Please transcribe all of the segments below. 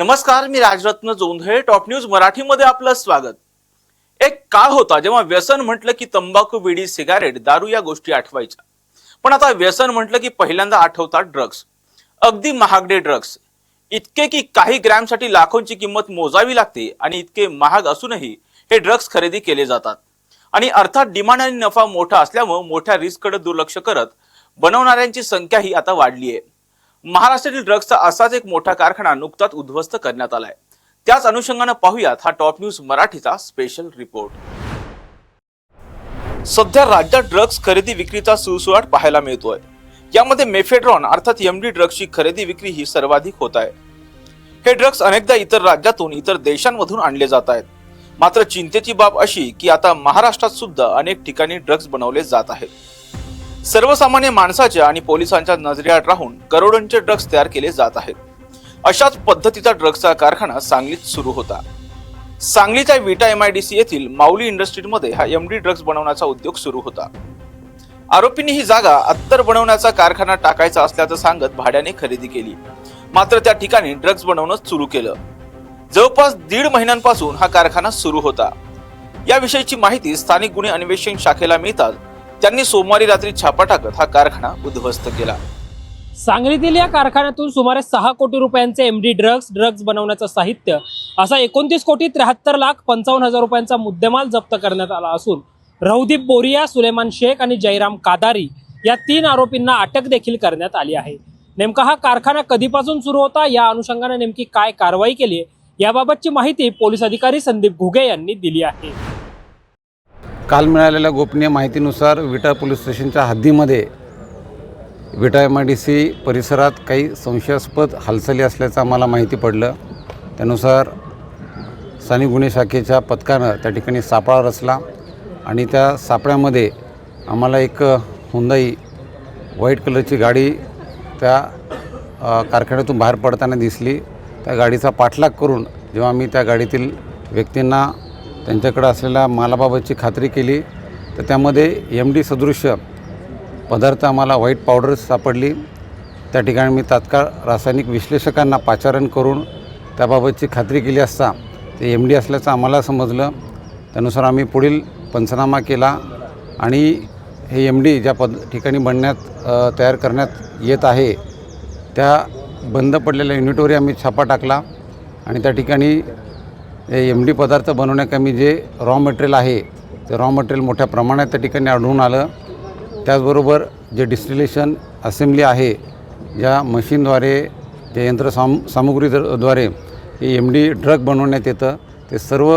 नमस्कार मी Rajratna Jondhale top news मराठीमध्ये आपलं स्वागत. एक काळ होता जेव्हा व्यसन म्हटलं की तंबाखू बिडी सिगारेट दारू या गोष्टी आठवायच्या. पण आता व्यसन म्हटलं की पहिल्यांदा आठवतात ड्रग्स अगदी महागडे ड्रग्स इतके की काही ग्रॅमसाठी लाखोंची किंमत मोजावी लागते आणि इतके महाग असूनही हे ड्रग्स खरेदी केले जातात. आणि अर्थात डिमांड आणि नफा मोठा असल्यामुळे मोठ्या रिस्ककडे दुर्लक्ष करत बनवणाऱ्यांची संख्याही आता वाढली आहे महाराष्ट्रातील ड्रग्जचा असाच एक मोठा कारखाना नुकताच उद्ध्वस्त करण्यात आलाय. त्याच अनुषंगानं पाहूयात हा टॉप न्यूज मराठीचा स्पेशल रिपोर्ट सध्या राज्यात ड्रग्ज खरेदी विक्रीचा सुळसुळाट पाहायला मिळतोय. यामध्ये मेफेड्रॉन अर्थात एमडी ड्रग्जची खरेदी विक्री ही सर्वाधिक होत आहे. हे ड्रग्ज अनेकदा इतर राज्यातून इतर देशांमधून आणले जात आहेत. मात्र चिंतेची बाब अशी की आता महाराष्ट्रात सुद्धा अनेक ठिकाणी ड्रग्ज बनवले जात आहेत. सर्वसामान्य माणसाच्या आणि पोलिसांच्या नजरेआड राहून करोडोंचे ड्रग्ज तयार केले जात आहेत. अशाच पद्धतीचा ड्रग्जचा कारखाना सांगलीत सुरू होता. सांगलीच्या Vita M I D C येथील माऊली इंडस्ट्रीमध्ये हा एमडी ड्रग्ज बनवण्याचा उद्योग सुरू होता. आरोपींनी ही जागा अत्तर बनवण्याचा कारखाना टाकायचा असल्याचं सांगत भाड्याने खरेदी केली. मात्र त्या ठिकाणी ड्रग्ज बनवणं सुरू केलं. जवळपास दीड महिन्यांपासून हा कारखाना सुरू होता. याविषयीची माहिती स्थानिक गुन्हे अन्वेषण शाखेला मिळतात त्यांनी सोमवारी रात्री छापा टाकत हा कारखाना उद्ध्वस्त केला. सांगलीतील या कारखान्यातून सुमारे सहा कोटी रुपयांचे एम डी ड्रग्ज ड्रग्ज बनवण्याचं साहित्य असा एकोणतीस कोटी त्र्याहत्तर लाख पंचावन्न हजार रुपयांचा मुद्देमाल जप्त करण्यात आला असून रवदीप बोरिया सुलेमान शेख आणि जयराम कादारी या तीन आरोपींना अटक देखील करण्यात आली आहे. नेमका हा कारखाना कधीपासून सुरू होता या अनुषंगाने नेमकी काय कारवाई केली आहे याबाबतची माहिती पोलीस अधिकारी संदीप घुगे यांनी दिली आहे. काल मिळालेल्या गोपनीय माहितीनुसार विटा पोलीस स्टेशनच्या हद्दीमध्ये Vita M I D C परिसरात काही संशयास्पद हालचाली असल्याचं आम्हाला माहिती पडलं. त्यानुसार स्थानिक गुन्हे शाखेच्या पथकानं त्या ठिकाणी सापळा रचला आणि त्या सापळ्यामध्ये आम्हाला एक हुंदाई व्हाईट कलरची गाडी त्या कारखान्यातून बाहेर पडताना दिसली. त्या गाडीचा पाठलाग करून जेव्हा आम्ही त्या गाडीतील व्यक्तींना त्यांच्याकडे असलेल्या मालाबाबतची खात्री केली. तर त्यामध्ये एम डी सदृश्य पदार्थ आम्हाला व्हाईट पावडर सापडली. त्या ठिकाणी मी तात्काळ रासायनिक विश्लेषकांना पाचारण करून त्याबाबतची खात्री केली असता ते एम डी असल्याचं आम्हाला समजलं. त्यानुसार आम्ही पुढील पंचनामा केला आणि हे एम डी ज्या पद ठिकाणी बनण्यात तयार करण्यात येत आहे त्या बंद पडलेल्या युनिटवरही आम्ही छापा टाकला आणि त्या ठिकाणी एम डी पदार्थ बनवण्याकमी जे रॉ मटेरियल आहे ते रॉ मटेरियल मोठ्या प्रमाणात त्या ठिकाणी आढळून आलं. त्याचबरोबर जे डिस्टिलेशन असेंब्ली आहे ज्या मशीनद्वारे जे यंत्र साम सामुग्रीद्वारे हे एम डी ड्रग बनवण्यात येतं ते सर्व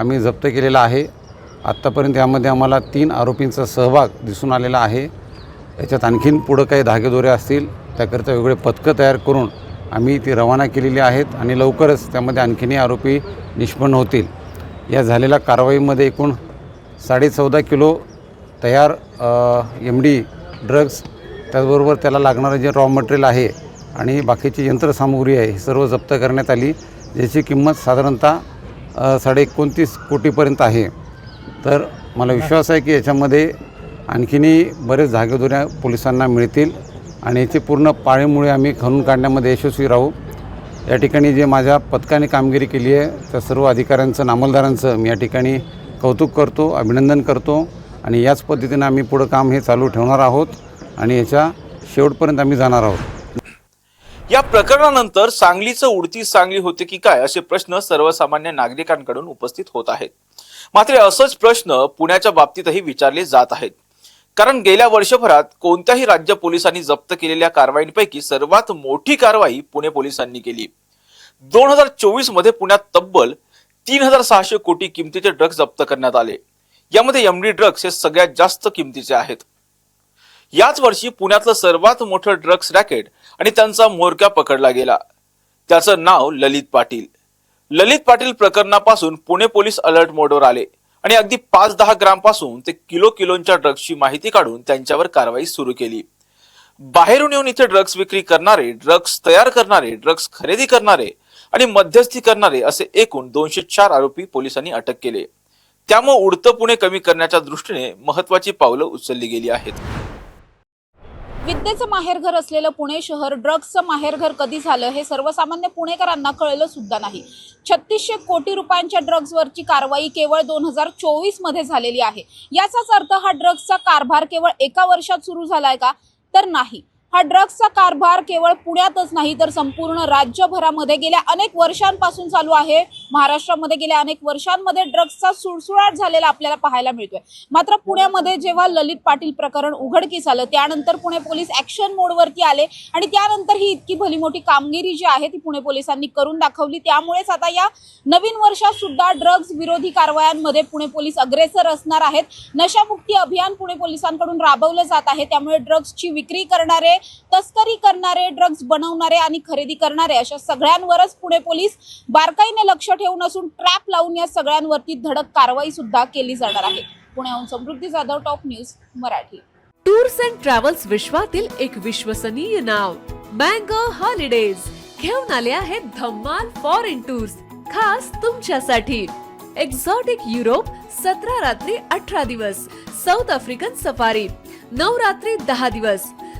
आम्ही जप्त केलेलं आहे. आत्तापर्यंत यामध्ये आम्हाला तीन आरोपींचा सहभाग दिसून आलेला आहे. याच्यात आणखीन पुढं काही धागेदोरे असतील त्याकरिता वेगळे पथकं तयार करून आम्ही ती रवाना केलेली आहेत आणि लवकरच त्यामध्ये आणखीनही आरोपी निष्पन्न होतील. या झालेल्या कारवाईमध्ये एकूण साडेचौदा किलो तयार एम डी ड्रग्ज त्याचबरोबर त्याला लागणारं जे रॉ मटेरियल आहे आणि बाकीची यंत्रसामुग्री आहे ही सर्व जप्त करण्यात आली ज्याची किंमत साधारणतः साडे एकोणतीस कोटीपर्यंत आहे. तर मला विश्वास आहे की याच्यामध्ये आणखीनही बरेच धागेदोऱ्या पोलिसांना मिळतील. आणि याची पूर्ण पाळीमुळे आम्ही खणून काढण्यामध्ये यशस्वी राहू. या ठिकाणी जे माझ्या पथकाने कामगिरी केली आहे त्या सर्व अधिकाऱ्यांचं नामलदारांचं मी या ठिकाणी कौतुक करतो अभिनंदन करतो आणि याच पद्धतीनं आम्ही पुढं काम हे चालू ठेवणार आहोत आणि याच्या शेवटपर्यंत आम्ही जाणार आहोत. या प्रकरणानंतर सांगलीचं उडती सांगली होते की काय असे प्रश्न सर्वसामान्य नागरिकांकडून उपस्थित होत आहेत. मात्र असंच प्रश्न पुण्याच्या बाबतीतही विचारले जात आहेत. कारण गेल्या वर्षभरात कोणत्याही राज्य पोलिसांनी जप्त केलेल्या कारवाईंपैकी सर्वात मोठी कारवाई पुणे पोलिसांनी केली. दोन हजार चोवीसमध्ये पुण्यात तब्बल तीन हजार सहाशे कोटी किमतीचे ड्रग्ज जप्त करण्यात आले. यामध्ये एमडी ड्रग्ज हे सगळ्यात जास्त किमतीचे आहेत. याच वर्षी पुण्यातलं सर्वात मोठं ड्रग्ज रॅकेट आणि त्यांचा मोरक्या पकडला गेला. त्याचं नाव ललित पाटील. ललित पाटील प्रकरणापासून पुणे पोलीस अलर्ट मोडवर आले. आणि अगदी पाच दहा ग्रामपासून ते किलो किलोंच्या ड्रग्सची माहिती काढून त्यांच्यावर कारवाई सुरू केली. बाहेरून येऊन इथे ड्रग्स विक्री करणारे ड्रग्स तयार करणारे ड्रग्स खरेदी करणारे आणि मध्यस्थी करणारे असे एकूण दोनशे चार आरोपी पोलिसांनी अटक केले. त्यामुळे उडतं पुणे कमी करण्याच्या दृष्टीने महत्वाची पावलं उचलली गेली आहेत. विद्येचं माहेरघर असलेलं पुणे शहर ड्रग्सचं माहेरघर कधी झालं हे सर्वसामान्य पुणेकरांना कळलं सुद्धा नाही. छत्तीसशे कोटी रुपयांच्या ड्रग्जवरची कारवाई केवळ दोन हजार चोवीसमध्ये झालेली आहे. याचाच अर्थ हा ड्रग्सचा कारभार केवळ एका वर्षात सुरू झालाय का? तर नाही. हा ड्रग्सचा कारभार केवळ पुण्यातच नाही तर संपूर्ण राज्यभरामध्ये गेल्या अनेक वर्षांपासून चालू आहे. महाराष्ट्रामध्ये गेल्या अनेक वर्षांमध्ये ड्रग्सचा सुळसुळाट झालेला आपल्याला पाहायला मिळतोय. मात्र पुण्यामध्ये जेव्हा ललित पाटील प्रकरण उघडकीस आलं त्यानंतर पुणे पोलीस ऍक्शन मोडवरती आले आणि त्यानंतर ही इतकी भली मोठी कामगिरी जी आहे ती पुणे पोलिसांनी करून दाखवली. त्यामुळेच आता या नवीन वर्षात सुद्धा ड्रग्ज विरोधी कारवायांमध्ये पुणे पोलीस अग्रेसर असणार आहेत. नशामुक्ती अभियान पुणे पोलिसांकडून राबवलं जात आहे. त्यामुळे ड्रग्सची विक्री करणारे तस्करी करणारे ड्रग्ज बनवणारे आणि खरेदी करणारे अशा सगळ्यांवरच पुणे पोलीस बारकाईने लक्ष ठेवून असून ट्रॅप लावून या सगळ्यांवरती धडक कारवाई सुद्धा केली जाणार आहे. पुण्याहून Samruddhi Jadhav top news Marathi. Tours and travels विश्वातील एक विश्वसनीय नाव मँगो हॉलिडेज. घेऊन आले आहेत धम्माल फॉरेन टूर्स खास तुमच्यासाठी. एक्झॉटिक युरोप सतरा रात्री अठरा दिवस. साऊथ आफ्रिकन सफारी नऊ रात्री दहा दिवस.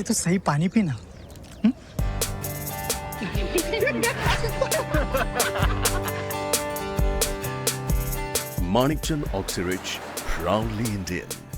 पहले तो सही पानी पीना Manikchand Oxyrich, proudly Indian.